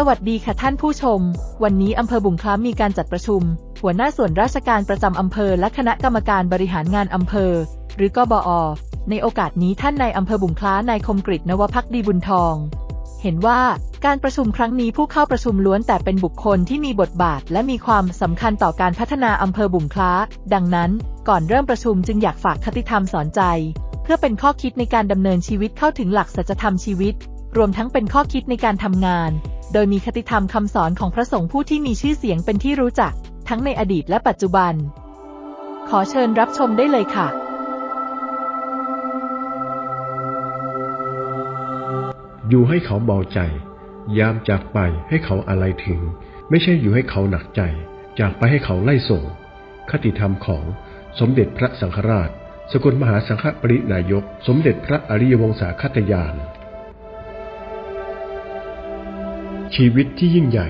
สวัสดีค่ะท่านผู้ชม วันนี้อำเภอบุงคล้ามีการจัดประชุม หัวหน้าส่วนราชการประจำอำเภอและคณะกรรมการบริหารงานอำเภอ หรือกบอ ในโอกาสนี้ท่านนายอำเภอบุงคล้านายคมกริตนวพักดีบุญทอง เห็นว่าการประชุมครั้งนี้ผู้เข้าประชุมล้วนแต่เป็นบุคคลที่มีบทบาท และมีความสำคัญต่อการพัฒนาอำเภอบุงคล้า ดังนั้น ก่อนเริ่มประชุมจึงอยากฝากคติธรรมสอนใจ เพื่อเป็นข้อคิดในการดำเนินชีวิตเข้าถึงหลักสัจธรรมชีวิต รวมทั้งเป็นข้อคิดในการทำงาน โดยมีคติธรรมคำสอนของพระสงฆ์ผู้ที่มีชื่อเสียงเป็นที่รู้จัก ทั้งในอดีตและปัจจุบัน ขอเชิญรับชมได้เลยค่ะ อยู่ให้เขาเบาใจ ยามจากไปให้เขาอะไรถึง ไม่ใช่อยู่ให้เขาหนักใจ จากไปให้เขาไล่ส่ง คติธรรมของสมเด็จพระสังฆราช สกลมหาสังฆปรินายก สมเด็จพระอริยวงศาคตยาน ชีวิตที่ยิ่งใหญ่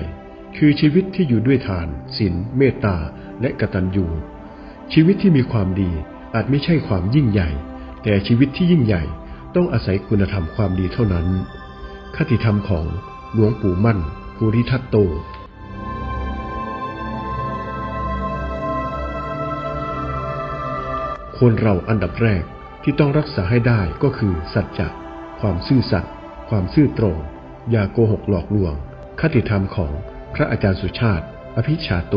คือชีวิตที่อยู่ด้วยทานศีลเมตตาและกตัญญูชีวิตที่มีความดีอาจไม่ใช่ความยิ่งใหญ่ แต่ชีวิตที่ยิ่งใหญ่ต้องอาศัยคุณธรรมความดีเท่านั้น คติธรรมของหลวงปู่มั่นภูริทัตโตคนเราอันดับแรกที่ต้องรักษาให้ได้ก็คือสัจจะ ความซื่อสัตย์ ความซื่อตรง อย่าโกหกหลอกลวง คติธรรมของพระอาจารย์สุชาติ อภิชาโต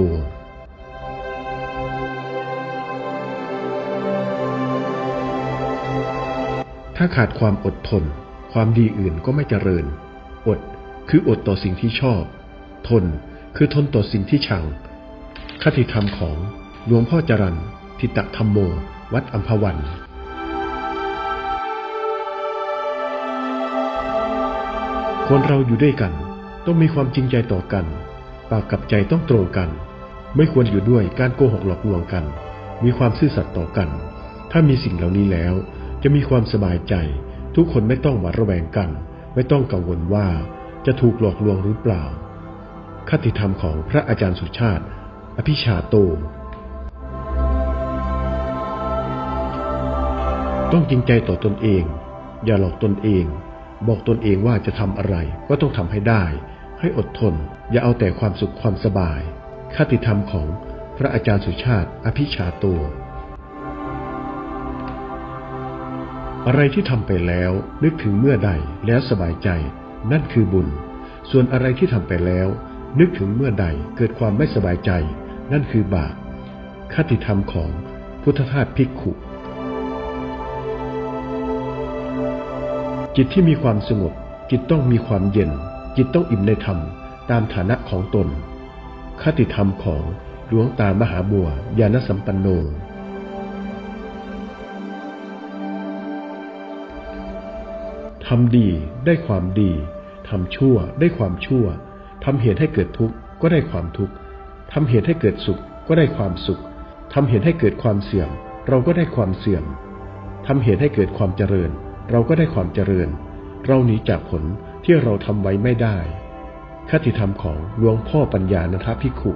ถ้าขาดความอดทน ความดีอื่นก็ไม่เจริญ อดคืออดต่อสิ่งที่ชอบ ทนคือทนต่อสิ่งที่ชัง คติธรรมของหลวงพ่อจรันทิตะธรรมโม วัดอัมพวันคนเราอยู่ด้วยกัน ต้องมีความจริงใจต่อกัน ปากกับใจต้องตรงกัน ไม่ควรอยู่ด้วยการโกหกหลอกลวงกัน มีความซื่อสัตย์ต่อกัน ถ้ามีสิ่งเหล่านี้แล้ว จะมีความสบายใจ ทุกคนไม่ต้องหวาดระแวงกัน ไม่ต้องกังวลว่าจะถูกหลอกลวงหรือเปล่า คติธรรมของพระอาจารย์สุชาติ อภิชาโต ต้องจริงใจต่อตนเอง อย่าหลอกตนเอง บอกตนเองว่าจะทำอะไรก็ต้องทำให้ได้ ให้อดทน อย่าเอาแต่ความสุขความสบาย คติธรรมของพระอาจารย์สุชาติ อภิชาโต อะไรที่ทำไปแล้วนึกถึงเมื่อใดแล้วสบายใจ นั่นคือบุญ ส่วนอะไรที่ทำไปแล้ว นึกถึงเมื่อใดเกิดความไม่สบายใจ นั่นคือบาปคติธรรมของพุทธทาสภิกขุ จิตที่มีความสงบจิตต้องมีความเย็น จิตต้องอิ่มในธรรมตามฐานะของตน คติธรรมของหลวงตามหาบัวยานสัมปันโน ทำดีได้ความดี ทำชั่วได้ความชั่ว ทำเหตุให้เกิดทุกข์ก็ได้ความทุกข์ ทำเหตุให้เกิดสุขก็ได้ความสุข ทำเหตุให้เกิดความเสื่อม เราก็ได้ความเสื่อม ทำเหตุให้เกิดความเจริญ เราก็ได้ความเจริญ เราหนีจากผล ที่เราทำไว้ไม่ได้ คติธรรมของหลวงพ่อปัญญาณทพิคุ